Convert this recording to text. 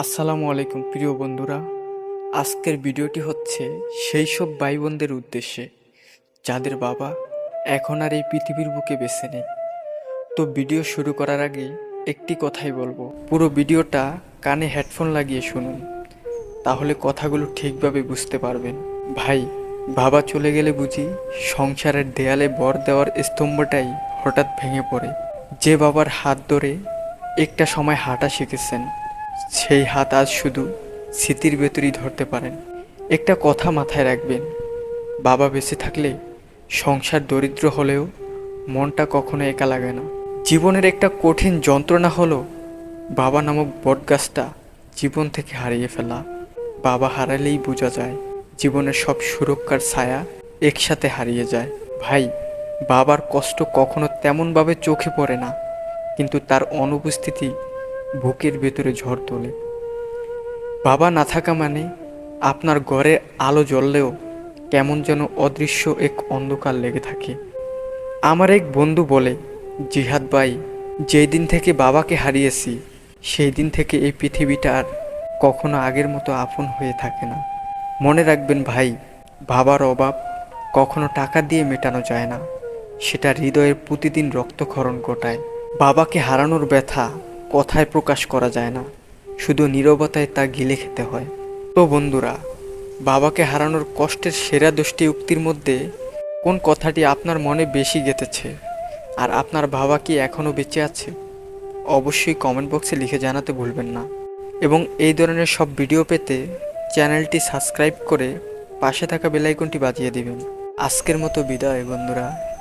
আসসালামু আলাইকুম, প্রিয় বন্ধুরা। আজকের ভিডিওটি হচ্ছে সেই সব ভাই বোনদের উদ্দেশ্যে, যাদের বাবা এখন আর এই পৃথিবীর বুকে বেছে নেই। তো ভিডিও শুরু করার আগে একটি কথাই বলব। পুরো ভিডিওটা কানে হেডফোন লাগিয়ে শুনুন, তাহলে কথাগুলো ঠিকভাবে বুঝতে পারবেন। ভাই, বাবা চলে গেলে বুঝি সংসারের দেয়ালে বর দেওয়ার স্তম্ভটাই হঠাৎ ভেঙে পড়ে। যে বাবার হাত ধরে একটা সময় হাঁটা শিখেছেন সেই হাত আজ শুধু স্মৃতির ভেতরই ধরতে পারেন। একটা কথা মাথায় রাখবেন, বাবা বেঁচে থাকলে সংসার দরিদ্র হলেও মনটা কখনো একা লাগে না। জীবনের একটা কঠিন যন্ত্রণা হলো বাবা নামক বটগাছটা জীবন থেকে হারিয়ে ফেলা। বাবা হারালেই বোঝা যায়, জীবনের সব সুরক্ষার ছায়া একসাথে হারিয়ে যায়। ভাই, বাবার কষ্ট কখনো তেমনভাবে চোখে পড়ে না, কিন্তু তার অনুপস্থিতি বুকের ভেতরে ঝড় তোলে। বাবা না থাকা মানে আপনার ঘরে আলো জ্বললেও কেমন যেন অদৃশ্য এক অন্ধকার লেগে থাকে। আমার এক বন্ধু বলে, জিহাদ ভাই, যেই দিন থেকে বাবাকে হারিয়েছি, সেই দিন থেকে এই পৃথিবীটা আর কখনো আগের মতো আপন হয়ে থাকে না। মনে রাখবেন ভাই, বাবার অভাব কখনো টাকা দিয়ে মেটানো যায় না। সেটা হৃদয়ের প্রতিদিন রক্তক্ষরণ ঘটায়। বাবাকে হারানোর ব্যথা কথায় প্রকাশ করা যায় না, শুধু নীরবতায় তা গিলে খেতে হয়। তো বন্ধুরা, বাবাকে হারানোর কষ্টের সেরা দশটি উক্তির মধ্যে কোন কথাটি আপনার মনে বেশি গেঁথেছে? আর আপনার বাবা কি এখনও বেঁচে আছে? অবশ্যই কমেন্ট বক্সে লিখে জানাতে ভুলবেন না। এবং এই ধরনের সব ভিডিও পেতে চ্যানেলটি সাবস্ক্রাইব করে পাশে থাকা বেলাইকনটি বাজিয়ে দিবেন। আজকের মতো বিদায় বন্ধুরা।